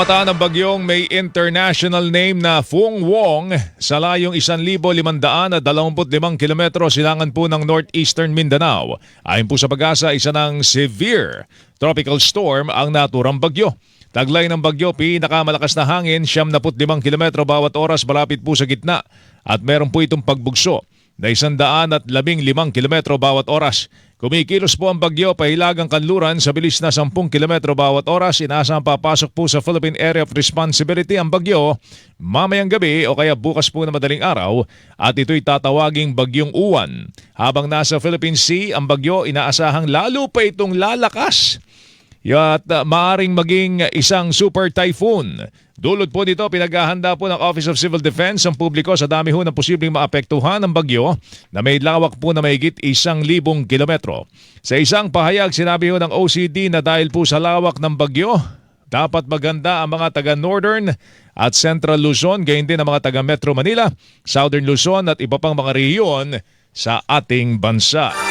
Namataan ang bagyong may international name na Fung Wong sa layong 1,525 kilometro silangan po ng northeastern Mindanao. Ayon po sa pag-asa, isa ng severe tropical storm ang naturang bagyo. Taglay ng bagyo, pinakamalakas na hangin, 75 kilometro bawat oras malapit po sa gitna at meron po itong pagbugso na 115 kilometro bawat oras. Kumikilos po ang bagyo pahilagang kanluran sa bilis na 10 kilometro bawat oras. Inaasang papasok po sa Philippine Area of Responsibility ang bagyo mamayang gabi o kaya bukas po na madaling araw at ito'y tatawaging bagyong uwan. Habang nasa Philippine Sea, ang bagyo inaasahang lalo pa itong lalakas at uh, maaring maging isang super typhoon. Dulot po dito, pinaghahanda po ng Office of Civil Defense ang publiko sa dami ho ng posibleng maapektuhan ng bagyo na may lawak po na mahigit isang libong kilometro. Sa isang pahayag, sinabi ho ng OCD na dahil po sa lawak ng bagyo, dapat maganda ang mga taga Northern at Central Luzon, gayon din ang mga taga Metro Manila, Southern Luzon at iba pang mga rehiyon sa ating bansa.